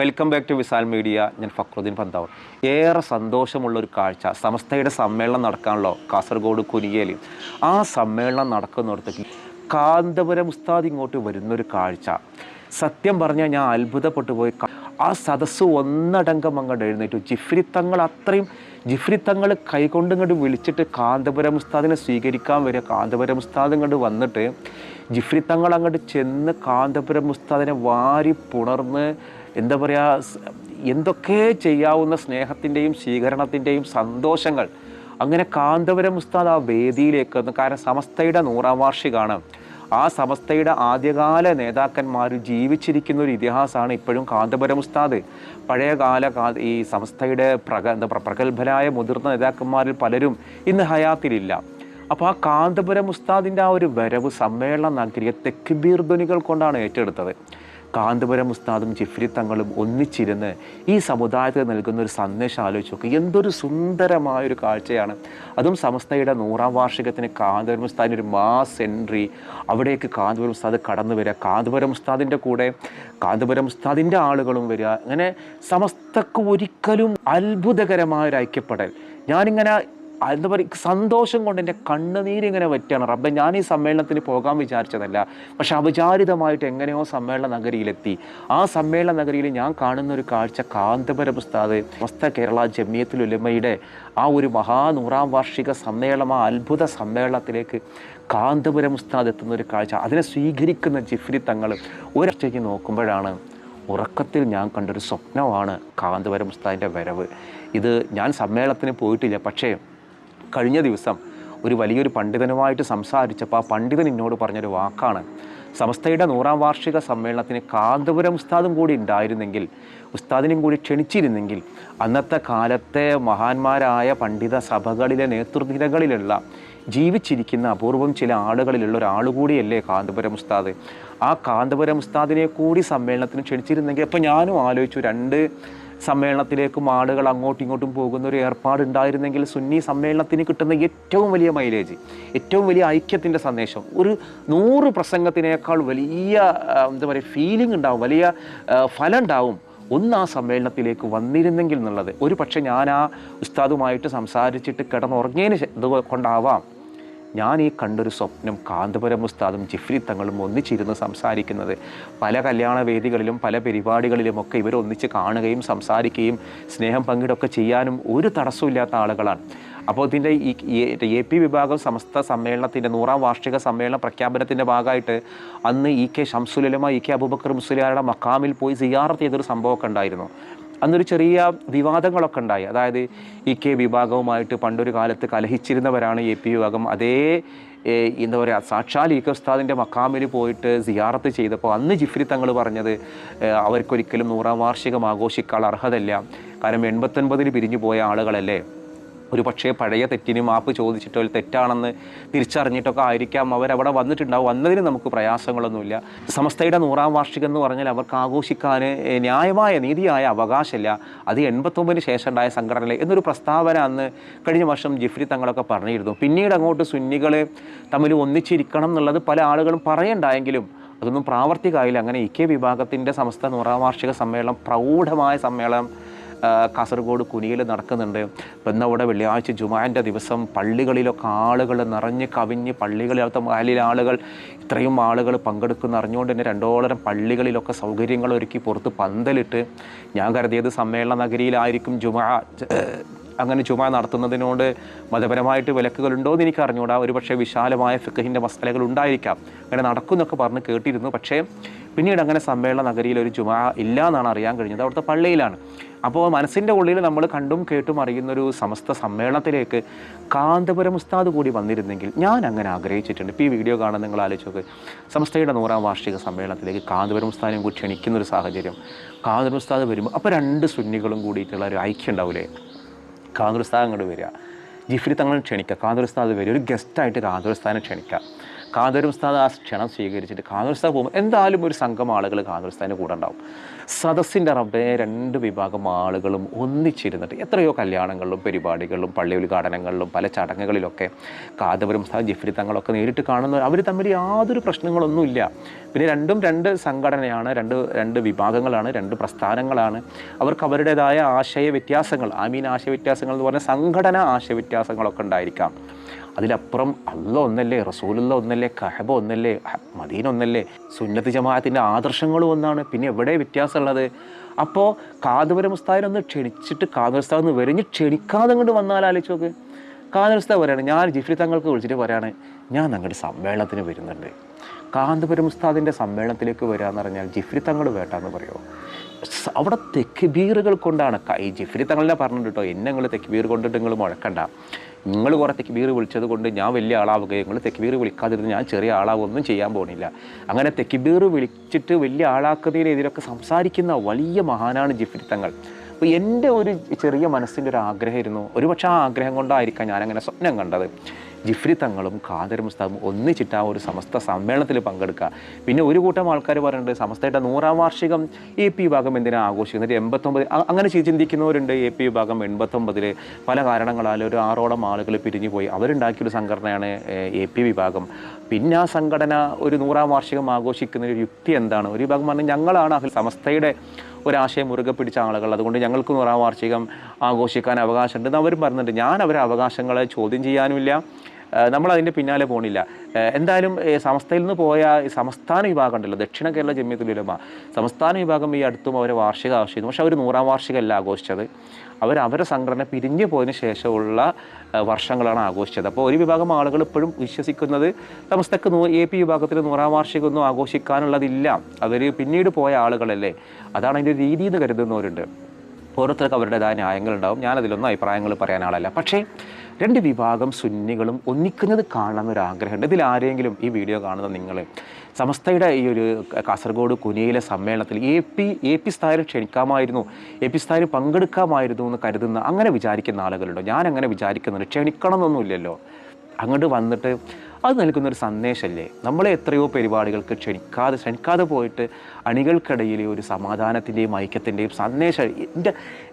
Welcome back to Visal media ഞാൻ ഫക്രുദ്ദീൻ പന്താവ് ഏറെ സന്തോഷമുള്ള ഒരു കാഴ്ച. സമസ്തയുടെ സമ്മേളനം നടക്കാണല്ലോ കാസർഗോഡ് കുരിയേലി ആ സമ്മേളനം നടക്കുന്നിടത്തേക്ക് കാന്തപുരം ഉസ്താദ് ഇങ്ങോട്ട് വരുന്നൊരു കാഴ്ച. സത്യം പറഞ്ഞാൽ ഞാൻ അത്ഭുതപ്പെട്ടു പോയി. ആ സദസ്സ് ഒന്നടങ്കം അങ്ങോട്ട് എഴുന്നേറ്റു. ജിഫ്രി തങ്ങൾ അത്രയും ജിഫ്രി തങ്ങൾ കൈകൊണ്ട് ഇങ്ങോട്ട് വിളിച്ചിട്ട് കാന്തപുരം ഉസ്താദിനെ സ്വീകരിക്കാൻ വരിക. കാന്തപുരം ഉസ്താദ് ഇങ്ങോട്ട് വന്നിട്ട് ജിഫ്രി തങ്ങൾ അങ്ങോട്ട് ചെന്ന് കാന്തപുരം ഉസ്താദിനെ വാരി പുണർന്ന് എന്താ പറയുക എന്തൊക്കെ ചെയ്യാവുന്ന സ്നേഹത്തിന്റെയും സ്വീകരണത്തിന്റെയും സന്തോഷങ്ങൾ. അങ്ങനെ കാന്തപുരം ഉസ്താദ് ആ വേദിയിലേക്ക് കാരണം സമസ്തയുടെ നൂറാം വാർഷികമാണ് ആ സമസ്തയുടെ ആദ്യകാല നേതാക്കന്മാർ ജീവിച്ചിരിക്കുന്ന ഒരു ഇതിഹാസമാണ് ഇപ്പോഴും കാന്തപുരം ഉസ്താദ്. പഴയകാല ഈ സമസ്തയുടെ പ്രഗ എന്താ പ്രഗത്ഭരായ മുതിർന്ന നേതാക്കന്മാരിൽ പലരും ഇന്ന് ഹയാത്തിലില്ല. അപ്പോൾ ആ കാന്തപുരം ഉസ്താദിന്റെ ആ ഒരു വരവ് സമ്മേളന നഗരിയെ തെക്കുബീർ ധ്വനികൾ കൊണ്ടാണ് ഏറ്റെടുത്തത്. കാന്തപുരം ഉസ്താദും ജിഫ്രി തങ്ങളും ഒന്നിച്ചിരുന്ന് ഈ സമുദായത്തിന് നൽകുന്ന ഒരു സന്ദേശം ആലോചിച്ച് നോക്കുക എന്തൊരു സുന്ദരമായൊരു കാഴ്ചയാണ്. അതും സമസ്തയുടെ നൂറാം വാർഷികത്തിന് കാന്തപുരം ഉസ്താദിന്റെ ഒരു മാസ് എൻട്രി. അവിടേക്ക് കാന്തപുരം ഉസ്താദ് കടന്നു വരിക. കാന്തപുരം ഉസ്താദിന്റെ കൂടെ കാന്തപുരം ഉസ്താദിന്റെ ആളുകളും വരിക. അങ്ങനെ സമസ്തക്ക് ഒരിക്കലും അത്ഭുതകരമായൊരു ഐക്യപ്പെടൽ. ഞാനിങ്ങനെ എന്താ പറയുക സന്തോഷം കൊണ്ട് എന്റെ കണ്ണുനീരിങ്ങനെ പറ്റുകയാണ് റബ്ബെ ഞാൻ ഈ സമ്മേളനത്തിന് പോകാൻ വിചാരിച്ചതല്ല. പക്ഷെ അവിചാരിതമായിട്ട് എങ്ങനെയോ സമ്മേളന നഗരിയിലെത്തി. ആ സമ്മേളന നഗരിയിൽ ഞാൻ കാണുന്ന ഒരു കാഴ്ച കാന്തപുരം ഉസ്താദ് സ്വസ്ഥ കേരള ജമിയത്തുൽ ഉലമയുടെ ആ ഒരു മഹാ നൂറാം വാർഷിക സമ്മേളനം ആ അത്ഭുത സമ്മേളനത്തിലേക്ക് കാന്തപുരം ഉസ്താദ് എത്തുന്ന ഒരു കാഴ്ച. അതിനെ സ്വീകരിക്കുന്ന ജിഫ്രി തങ്ങൾ ഒരൊറ്റയ്ക്ക് നോക്കുമ്പോഴാണ് ഉറക്കത്തിൽ ഞാൻ കണ്ടൊരു സ്വപ്നമാണ് കാന്തപുരം ഉസ്താദിന്റെ വരവ്. ഇത് ഞാൻ സമ്മേളനത്തിന് പോയിട്ടില്ല. പക്ഷേ കഴിഞ്ഞ ദിവസം ഒരു വലിയൊരു പണ്ഡിതനുമായിട്ട് സംസാരിച്ചപ്പോൾ ആ പണ്ഡിതൻ എന്നോട് പറഞ്ഞൊരു വാക്കാണ്. സമസ്തയുടെ നൂറാം വാർഷിക സമ്മേളനത്തിന് കാന്തപുരം ഉസ്താദും കൂടി ഉണ്ടായിരുന്നെങ്കിൽ ഉസ്താദിനും കൂടി ക്ഷണിച്ചിരുന്നെങ്കിൽ അന്നത്തെ കാലത്തെ മഹാന്മാരായ പണ്ഡിത സഭകളിലെ നേതൃനിരകളിലുള്ള ജീവിച്ചിരിക്കുന്ന അപൂർവം ചില ആളുകളിലുള്ള ഒരാൾ കൂടിയല്ലേ കാന്തപുരം ഉസ്താദ്. ആ കാന്തപുരം ഉസ്താദിനെ കൂടി സമ്മേളനത്തിന് ക്ഷണിച്ചിരുന്നെങ്കിൽ അപ്പോൾ ഞാനും ആലോചിച്ചു രണ്ട് സമ്മേളനത്തിലേക്കും ആളുകൾ അങ്ങോട്ടും ഇങ്ങോട്ടും പോകുന്ന ഒരു ഏർപ്പാട് ഉണ്ടായിരുന്നെങ്കിൽ സുന്നി സമ്മേളനത്തിന് കിട്ടുന്ന ഏറ്റവും വലിയ മൈലേജ് ഏറ്റവും വലിയ ഐക്യത്തിന്റെ സന്ദേശം ഒരു നൂറ് പ്രസംഗത്തിനേക്കാൾ വലിയ എന്താ പറയുക ഫീലിംഗ് ഉണ്ടാവും വലിയ ഫലം ഉണ്ടാവും ഒന്ന് ആ സമ്മേളനത്തിലേക്ക് വന്നിരുന്നെങ്കിൽ എന്നുള്ളത്. ഒരു പക്ഷേ ഞാൻ ആ ഉസ്താദുമായിട്ട് സംസാരിച്ചിട്ട് കിടന്നുറങ്ങിയതിന് കൊണ്ടാവാം. ഞാൻ ഈ കണ്ടൊരു സ്വപ്നം കാന്തപുരം ഉസ്താദും ജിഫ്രി തങ്ങളും ഒന്നിച്ചിരുന്ന് സംസാരിക്കുന്നത്. പല കല്യാണ വേദികളിലും പല പരിപാടികളിലുമൊക്കെ ഇവരൊന്നിച്ച് കാണുകയും സംസാരിക്കുകയും സ്നേഹം പങ്കിടൊക്കെ ചെയ്യാനും ഒരു തടസ്സമില്ലാത്ത ആളുകളാണ്. അപ്പോൾ ഇതിന്റെ ഈ എ പി വിഭാഗം സമസ്ത സമ്മേളനത്തിന്റെ നൂറാം വാർഷിക സമ്മേളന പ്രഖ്യാപനത്തിന്റെ ഭാഗമായിട്ട് അന്ന് E K Shamsul Ulama E K Aboobacker മുസ്ലിയാരുടെ മക്കാമിൽ പോയി സിയാറത്ത് ചെയ്തൊരു സംഭവമൊക്കെ ഉണ്ടായിരുന്നു. അന്നൊരു ചെറിയ വിവാദങ്ങളൊക്കെ ഉണ്ടായി. അതായത് ഇ കെ വിഭാഗവുമായിട്ട് പണ്ടൊരു കാലത്ത് കലഹിച്ചിരുന്നവരാണ് എ പി വിഭാഗം. അതേ എന്താ പറയുക സാക്ഷാൽ ഇ കെ ഉസ്താദിന്റെ മക്കാമിൽ പോയിട്ട് സിയാറത്ത് ചെയ്തപ്പോൾ അന്ന് ജിഫ്രി തങ്ങൾ പറഞ്ഞത് അവർക്കൊരിക്കലും നൂറാം വാർഷികം ആഘോഷിക്കാൻ അർഹതല്ല. കാരണം എൺപത്തൊൻപതിന് പിരിഞ്ഞു പോയ ആളുകളല്ലേ? ഒരു പക്ഷേ പഴയ തെറ്റിന് മാപ്പ് ചോദിച്ചിട്ടോ അല്ലെങ്കിൽ തെറ്റാണെന്ന് തിരിച്ചറിഞ്ഞിട്ടൊക്കെ ആയിരിക്കാം. അവരവിടെ വന്നിട്ടുണ്ടാവും. വന്നതിന് നമുക്ക് പ്രയാസങ്ങളൊന്നുമില്ല. സമസ്തയുടെ നൂറാം വാർഷികം എന്ന് പറഞ്ഞാൽ അവർക്ക് ആഘോഷിക്കാൻ ന്യായമായ നീതിയായ അവകാശമില്ല. അത് എൺപത്തൊമ്പതിന് ശേഷം ഉണ്ടായ സംഘടനയിൽ എന്നൊരു പ്രസ്താവന അന്ന് കഴിഞ്ഞ വർഷം ജിഫ്രി തങ്ങളൊക്കെ പറഞ്ഞിരുന്നു. പിന്നീട് അങ്ങോട്ട് സുന്നികൾ തമ്മിൽ ഒന്നിച്ചിരിക്കണം എന്നുള്ളത് പല ആളുകളും പറയണ്ടായെങ്കിലും അതൊന്നും പ്രാവർത്തികമായില്ല. അങ്ങനെ ഇ കെ വിഭാഗത്തിന്റെ സമസ്ത നൂറാം വാർഷിക സമ്മേളനം പ്രൗഢമായ സമ്മേളനം കാസർഗോഡ് കുനിയിൽ നടക്കുന്നുണ്ട്. ഇപ്പം ഇന്ന് അവിടെ വെള്ളിയാഴ്ച ജുമാന്റെ ദിവസം പള്ളികളിലൊക്കെ ആളുകൾ നിറഞ്ഞ് കവിഞ്ഞ് പള്ളികളിലത്തെ മഹലിലെ ആളുകൾ ഇത്രയും ആളുകൾ പങ്കെടുക്കുന്ന. അറിഞ്ഞുകൊണ്ട് തന്നെ രണ്ടോളം പള്ളികളിലൊക്കെ സൗകര്യങ്ങൾ ഒരുക്കി പുറത്ത് പന്തലിട്ട് ഞാൻ കരുതിയത് സമ്മേളന നഗരിയിലായിരിക്കും ജുമാ അങ്ങനെ ചുമ നടത്തുന്നതിനോട് മതപരമായിട്ട് വിലക്കുകളുണ്ടോ എന്ന് എനിക്ക് അറിഞ്ഞുകൂടാ ഒരു പക്ഷേ വിശാലമായ ഫിഖഹിന്റെ മസാലകൾ ഉണ്ടായിരിക്കാം. അങ്ങനെ നടക്കുമെന്നൊക്കെ പറഞ്ഞ് കേട്ടിരുന്നു. പക്ഷേ പിന്നീട് അങ്ങനെ സമ്മേളന നഗരിയിൽ ഒരു ചുമ ഇല്ല എന്നാണ് അറിയാൻ കഴിഞ്ഞത്. അവിടുത്തെ പള്ളിയിലാണ്. അപ്പോൾ മനസ്സിന്റെ ഉള്ളിൽ നമ്മൾ കണ്ടും കേട്ടും അറിയുന്നൊരു സമസ്ത സമ്മേളനത്തിലേക്ക് കാന്തപുരം ഉസ്താദ് കൂടി വന്നിരുന്നെങ്കിൽ ഞാൻ അങ്ങനെ ആഗ്രഹിച്ചിട്ടുണ്ട്. ഇപ്പോൾ ഈ വീഡിയോ കാണാൻ നിങ്ങൾ ആലോചിച്ചോക്ക് സമസ്തയുടെ നൂറാം വാർഷിക സമ്മേളനത്തിലേക്ക് കാന്തപുരം ഉസ്താദിനെ കൂടി ക്ഷണിക്കുന്നൊരു സാഹചര്യം. കാന്തപുരം ഉസ്താദ് വരുമ്പോൾ അപ്പോൾ രണ്ട് സുന്നികളും കൂടിയിട്ടുള്ള ഒരു ഐക്യം ഉണ്ടാവില്ലേ കാന്തപുരസ്ഥാൻ അങ്ങോട്ട് വരിക. ജിഫ്രി തങ്ങൾ ക്ഷണിക്കുക. കാന്തപുരസ്ഥാദ് വരിക. ഒരു ഗസ്റ്റായിട്ട് കാന്തപുരസ്ഥാനെ ക്ഷണിക്കുക. കാന്തപുരസ്ഥാദ് ആ ക്ഷണം സ്വീകരിച്ചിട്ട് കാതരുസ്താദ് പോകുമ്പോൾ എന്തായാലും ഒരു സംഘം ആളുകൾ കാന്തപുരസ്ഥാന്റെ കൂടെ ഉണ്ടാവും. സദസ്സിന്റെ റബ്ബെ രണ്ട് വിഭാഗം ആളുകളും ഒന്നിച്ചിരുന്നിട്ട് എത്രയോ കല്യാണങ്ങളിലും പരിപാടികളിലും പള്ളി ഉദ്ഘാടനങ്ങളിലും പല ചടങ്ങുകളിലൊക്കെ കാതവരും ഉസ്താദ് ജിഫ്രി തങ്ങളൊക്കെ നേരിട്ട് കാണുന്ന അവർ തമ്മിൽ യാതൊരു പ്രശ്നങ്ങളൊന്നുമില്ല പിന്നെ രണ്ടും രണ്ട് സംഘടനയാണ് രണ്ട് രണ്ട് വിഭാഗങ്ങളാണ് രണ്ട് പ്രസ്ഥാനങ്ങളാണ്. അവർക്ക് അവരുടേതായ ആശയ വ്യത്യാസങ്ങൾ ഐ മീൻ ആശയ വ്യത്യാസങ്ങൾ എന്ന് പറഞ്ഞാൽ സംഘടന ആശയ വ്യത്യാസങ്ങളൊക്കെ ഉണ്ടായിരിക്കാം. അതിലപ്പുറം അല്ല ഒന്നല്ലേ റസൂലുള്ള ഒന്നല്ലേ കഹബ ഒന്നല്ലേ മദീന ഒന്നല്ലേ സുന്നത്ത് ജമാഅത്തിന്റെ ആദർശങ്ങളും ഒന്നാണ്. പിന്നെ എവിടെ വ്യത്യാസമുള്ളത്? അപ്പോൾ കാതുവര മുസ്താദിനൊന്ന് ക്ഷണിച്ചിട്ട് ഒന്ന് വരിഞ്ഞ് ക്ഷണിക്കാതെ കൊണ്ട് വന്നാൽ ആലോചിച്ച് നോക്ക്. ഉസ്താദ് പറയാണ് ഞാൻ ജിഫ്രി തങ്ങൾക്ക് വിളിച്ചിട്ട് പറയാണ് ഞാൻ ഞങ്ങളുടെ സമ്മേളനത്തിന് വരുന്നുണ്ട്. കാന്തപുരം ഉസ്താദിന്റെ സമ്മേളനത്തിലേക്ക് വരിക എന്ന് പറഞ്ഞാൽ ജിഫ്രി തങ്ങൾ വേട്ടാന്ന് പറയുമോ അവിടെ തെക്കുബീറുകൾ കൊണ്ടാണ് ഈ ജിഫ്രി തങ്ങളെ പറഞ്ഞിട്ട് കേട്ടോ എന്നെ നിങ്ങൾ തെക്കുബീർ കൊണ്ടിട്ട് നിങ്ങൾ മുഴക്കണ്ട. നിങ്ങൾ കുറേ തെക്കുബീർ വിളിച്ചത് കൊണ്ട് ഞാൻ വലിയ ആളാവുകയും നിങ്ങൾ തെക്കുബീർ വിളിക്കാതിരുന്ന് ഞാൻ ചെറിയ ആളാവൊന്നും ചെയ്യാൻ പോകുന്നില്ല. അങ്ങനെ തെക്കുബീർ വിളിച്ചിട്ട് വലിയ ആളാക്കുന്നതിനെതിരൊക്കെ സംസാരിക്കുന്ന വലിയ മഹാനാണ് ജിഫ്രി തങ്ങൾ. അപ്പോൾ എന്റെ ഒരു ചെറിയ മനസ്സിന്റെ ഒരു ആഗ്രഹമായിരുന്നു ഒരുപക്ഷെ ആ ആഗ്രഹം കൊണ്ടായിരിക്കാം ഞാനങ്ങനെ സ്വപ്നം കണ്ടത്. ജിഫ്രി തങ്ങളും ഖാദർ മുസ്താബും ഒന്നിച്ചിട്ട് ആ ഒരു സമസ്ത സമ്മേളനത്തിൽ പങ്കെടുക്കുക. പിന്നെ ഒരു കൂട്ടം ആൾക്കാർ പറയുന്നുണ്ട് സമസ്തയുടെ നൂറാം വാർഷികം എ പി വിഭാഗം എന്തിനാണ് ആഘോഷിക്കുന്നത്? എൺപത്തൊമ്പത് അങ്ങനെ ചിന്തിക്കുന്നവരുണ്ട് എ പി വിഭാഗം എൺപത്തൊമ്പതിൽ പല കാരണങ്ങളാൽ ഒരു ആറോളം ആളുകൾ പിരിഞ്ഞു പോയി അവരുണ്ടാക്കിയൊരു സംഘടനയാണ് എ പി വിഭാഗം. പിന്നെ ആ സംഘടന ഒരു നൂറാം വാർഷികം ആഘോഷിക്കുന്ന ഒരു യുക്തി എന്താണ്? ഒരു വിഭാഗം പറഞ്ഞാൽ ഞങ്ങളാണ് അഖിൽ സമസ്തയുടെ ഒരാശയം മുറുകെ പിടിച്ച ആളുകൾ. അതുകൊണ്ട് ഞങ്ങൾക്ക് നൂറാം വാർഷികം ആഘോഷിക്കാൻ അവകാശമുണ്ടെന്ന് അവരും പറഞ്ഞിട്ടുണ്ട്. ഞാൻ അവരെ അവകാശങ്ങളെ ചോദ്യം ചെയ്യാനുമില്ല. നമ്മൾ അതിന്റെ പിന്നാലെ പോണില്ല. എന്തായാലും സമസ്തയിൽ നിന്ന് പോയ സംസ്ഥാന വിഭാഗം ഉണ്ടല്ലോ ദക്ഷിണ കേരള ജമ്മിയത്തുൽ ഉലമ. സംസ്ഥാന വിഭാഗം ഈ അടുത്തും അവരെ വാർഷിക ആഘോഷിക്കുന്നു. പക്ഷേ അവർ നൂറാം വാർഷികമല്ല ആഘോഷിച്ചത്. അവർ അവരെ സംഘടന പിരിഞ്ഞു പോയതിന് ശേഷമുള്ള വർഷങ്ങളാണ് ആഘോഷിച്ചത്. അപ്പോൾ ഒരു വിഭാഗം ആളുകൾ ഇപ്പോഴും വിശ്വസിക്കുന്നത് സമസ്തക്ക് നൂ എ പി വിഭാഗത്തിൽ നൂറാം വാർഷികമൊന്നും ആഘോഷിക്കാനുള്ളതില്ല. അവർ പിന്നീട് പോയ ആളുകളല്ലേ. അതാണ് അതിന്റെ രീതി എന്ന് കരുതുന്നവരുണ്ട്. ഓരോരുത്തർക്ക് അവരുടേതായ ന്യായങ്ങളുണ്ടാവും. ഞാനതിലൊന്നും അഭിപ്രായങ്ങൾ പറയാൻ ആളല്ല. പക്ഷേ രണ്ട് വിഭാഗം സുന്നികളും ഒന്നിക്കുന്നത് കാണണം ഒരു ആഗ്രഹമുണ്ട്. ഇതിൽ ആരെങ്കിലും ഈ വീഡിയോ കാണുന്ന നിങ്ങൾ സമസ്തയുടെ ഈ ഒരു കാസർഗോഡ് കുനിയിലെ സമ്മേളനത്തിൽ എ പി എ പി സ്ഥായിൽ ക്ഷണിക്കാമായിരുന്നു എ പി സ്ഥായിൽ പങ്കെടുക്കാമായിരുന്നു എന്ന് കരുതുന്ന അങ്ങനെ വിചാരിക്കുന്ന ആളുകളുണ്ടോ? ഞാൻ അങ്ങനെ വിചാരിക്കുന്നുണ്ട്. ക്ഷണിക്കണം എന്നൊന്നുമില്ലല്ലോ അങ്ങോട്ട് വന്നിട്ട് അത് നൽകുന്നൊരു സന്ദേശമല്ലേ നമ്മളെ എത്രയോ പരിപാടികൾക്ക് ക്ഷണിക്കാതെ ക്ഷണിക്കാതെ പോയിട്ട് അണികൾക്കിടയിൽ ഒരു സമാധാനത്തിന്റെയും ഐക്യത്തിന്റെയും സന്ദേശം എന്റെ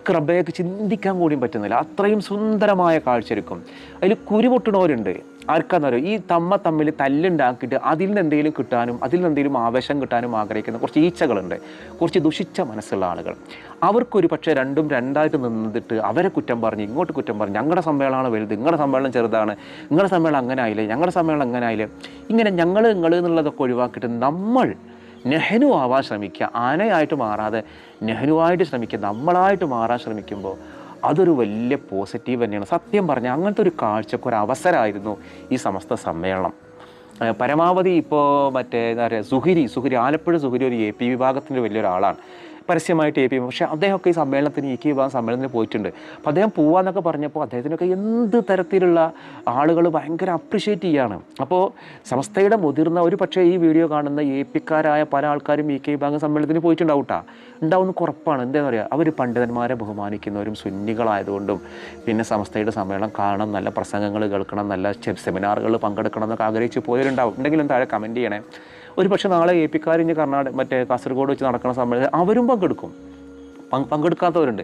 കൃപയൊക്കെ ചിന്തിക്കാൻ കൂടിയും പറ്റുന്നില്ല. അത്രയും സുന്ദരമായ കാഴ്ചയൊരുക്കും. അതിൽ കുരുപൊട്ടണവരുണ്ട് ആർക്കാന്നറിയോ? ഈ തമ്മ തമ്മിൽ തല്ലുണ്ടാക്കിയിട്ട് അതിൽ നിന്ന് എന്തെങ്കിലും കിട്ടാനും അതിൽ നിന്ന് എന്തെങ്കിലും ആവേശം കിട്ടാനും ആഗ്രഹിക്കുന്ന കുറച്ച് ഈച്ചകളുണ്ട്. കുറച്ച് ദുഷിച്ച മനസ്സുള്ള ആളുകൾ. അവർക്കൊരു പക്ഷേ രണ്ടും രണ്ടായിട്ട് നിന്നിട്ട് അവരെ കുറ്റം പറഞ്ഞ് ഇങ്ങോട്ട് കുറ്റം പറഞ്ഞ് ഞങ്ങളുടെ സമ്മേളനമാണ് വലുത് നിങ്ങളുടെ സമ്മേളനം ചെറുതാണ് നിങ്ങളുടെ സമ്മേളനം അങ്ങനെ ആയില്ലേ ഞങ്ങളുടെ സമ്മേളനം അങ്ങനെ ആയില്ലേ ഇങ്ങനെ ഞങ്ങൾ നിങ്ങൾ എന്നുള്ളതൊക്കെ ഒഴിവാക്കിയിട്ട് നമ്മൾ നെഹ്നു ആവാൻ ശ്രമിക്കുക. ആനയായിട്ട് മാറാതെ നെഹ്നുവായിട്ട് ശ്രമിക്കുക. നമ്മളായിട്ട് മാറാൻ ശ്രമിക്കുമ്പോൾ അതൊരു വലിയ പോസിറ്റീവ് തന്നെയാണ്. സത്യം പറഞ്ഞാൽ അങ്ങനത്തെ ഒരു കാഴ്ചക്ക് ഒരു അവസരമായിരുന്നു ഈ സമസ്ത സമ്മേളനം. പരമാവധി ഇപ്പോൾ മറ്റേ എന്താ പറയുക സുഹിരി സുഹിരി ആലപ്പുഴ സുഹിരി ഒരു എ പി വിഭാഗത്തിന്റെ വലിയൊരാളാണ്. പരസ്യമായിട്ട് പി പക്ഷേ അദ്ദേഹമൊക്കെ ഈ സമ്മേളനത്തിന് കെ വിഭാഗം സമ്മേളനത്തിന് പോയിട്ടുണ്ട്. അപ്പോൾ അദ്ദേഹം പോവാന്നൊക്കെ പറഞ്ഞപ്പോൾ അദ്ദേഹത്തിനൊക്കെ എന്ത് തരത്തിലുള്ള ആളുകൾ ഭയങ്കര അപ്രിഷ്യേറ്റ് ചെയ്യാണ്. അപ്പോൾ സംസ്ഥയുടെ മുതിർന്ന ഒരു പക്ഷേ ഈ വീഡിയോ കാണുന്ന എ പിക്കാരായ പല ആൾക്കാരും ഈ കെ വിഭാഗം സമ്മേളനത്തിന് പോയിട്ടുണ്ടാവൂട്ടാ ഉണ്ടാവുന്ന കുറപ്പാണ്. എന്താണെന്ന് പറയുക അവർ പണ്ഡിതന്മാരെ ബഹുമാനിക്കുന്നവരും സുന്നികളായതുകൊണ്ടും പിന്നെ സംസ്ഥയുടെ സമ്മേളനം കാണണം നല്ല പ്രസംഗങ്ങൾ കേൾക്കണം നല്ല സെമിനാറുകൾ പങ്കെടുക്കണം എന്നൊക്കെ ആഗ്രഹിച്ച് പോയവരുണ്ടാവും. ഉണ്ടെങ്കിലും താഴെ കമന്റ് ചെയ്യണേ. ഒരു പക്ഷേ നാളെ എ പിക്കാർ ഇനി കർണാടക മറ്റേ കാസർഗോഡ് വെച്ച് നടക്കുന്ന സമ്മേളനം അവരും പങ്കെടുക്കും. പങ്കെടുക്കാത്തവരുണ്ട്.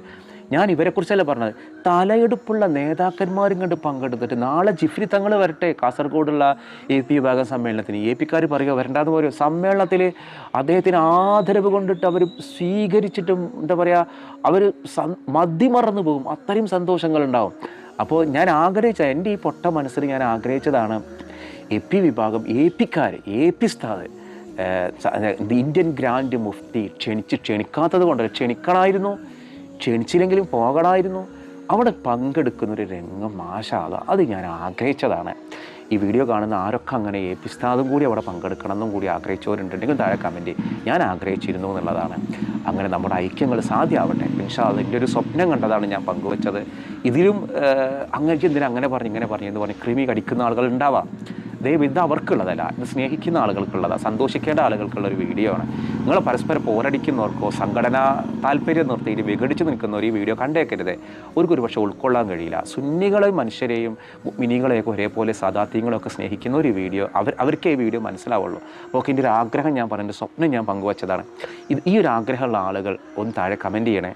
ഞാൻ ഇവരെക്കുറിച്ചല്ല പറഞ്ഞത്? തലയെടുപ്പുള്ള നേതാക്കന്മാരും കണ്ട് പങ്കെടുത്തിട്ട് നാളെ ജിഫ്രി തങ്ങൾ വരട്ടെ. കാസർഗോഡുള്ള എ പി വിഭാഗം സമ്മേളനത്തിന്. എ പിക്കാർ പറയുക വരണ്ടാന്ന് പറയും സമ്മേളനത്തിൽ അദ്ദേഹത്തിന് ആദരവ് കൊണ്ടിട്ട് അവർ സ്വീകരിച്ചിട്ടും എന്താ പറയുക അവർ മതിമറന്നു പോകും. അത്രയും സന്തോഷങ്ങളുണ്ടാവും. അപ്പോൾ ഞാൻ ആഗ്രഹിച്ച എന്റെ ഈ പൊട്ട മനസ്സിൽ ഞാൻ ആഗ്രഹിച്ചതാണ് എ പി വിഭാഗം എ പിക്കാർ എ പി സ്ഥാത് ഇന്ത്യൻ ഗ്രാൻഡ് മുഫ്തി ക്ഷണിച്ച് ക്ഷണിക്കാത്തത് കൊണ്ട് ക്ഷണിക്കണമായിരുന്നു ക്ഷണിച്ചില്ലെങ്കിലും പോകണമായിരുന്നു അവിടെ പങ്കെടുക്കുന്ന ഒരു രംഗം ആശാദ അത് ഞാൻ ആഗ്രഹിച്ചതാണ്. ഈ വീഡിയോ കാണുന്ന ആരൊക്കെ അങ്ങനെ എ പി സ്ഥാതും കൂടി അവിടെ പങ്കെടുക്കണം എന്നും കൂടി ആഗ്രഹിച്ചവരുണ്ടെങ്കിൽ താഴെ കമന്റ് ഞാൻ ആഗ്രഹിച്ചിരുന്നു എന്നുള്ളതാണ്. അങ്ങനെ നമ്മുടെ ഐക്യങ്ങൾ സാധ്യമാവട്ടെ. പക്ഷേ അതിന്റെ ഒരു സ്വപ്നം കണ്ടതാണ് ഞാൻ പങ്കുവച്ചത്. ഇതിലും അങ്ങനെ എന്തിനാ അങ്ങനെ പറഞ്ഞു ഇങ്ങനെ പറഞ്ഞു എന്ന് പറഞ്ഞ് കൃമി കടിക്കുന്ന ആളുകൾ ഉണ്ടാവാം. ദൈവം ഇത് അവർക്കുള്ളതല്ല ഇത് സ്നേഹിക്കുന്ന ആളുകൾക്കുള്ളതാണ് സന്തോഷിക്കേണ്ട ആളുകൾക്കുള്ള ഒരു വീഡിയോ ആണ്. നിങ്ങൾ പരസ്പരം പോരടിക്കുന്നവർക്കോ സംഘടനാ താല്പര്യം നിർത്തിയിട്ട് വിഘടിച്ച് നിൽക്കുന്നവർ ഈ വീഡിയോ കണ്ടേക്കരുത്. ഒരു പക്ഷേ ഉൾക്കൊള്ളാൻ കഴിയില്ല. സുന്നികളെയും മനുഷ്യരെയും മിനികളെയൊക്കെ ഒരേപോലെ സദാത്യങ്ങളൊക്കെ സ്നേഹിക്കുന്ന ഒരു വീഡിയോ അവർ അവർക്കേ ഈ വീഡിയോ മനസ്സിലാവുള്ളൂ. അപ്പോൾ എന്റെ ഒരു ആഗ്രഹം ഞാൻ പറഞ്ഞ സ്വപ്നം ഞാൻ പങ്കുവച്ചതാണ്. ഈ ഒരു ആഗ്രഹമുള്ള ആളുകൾ ഒന്ന് താഴെ കമന്റ് ചെയ്യണേ.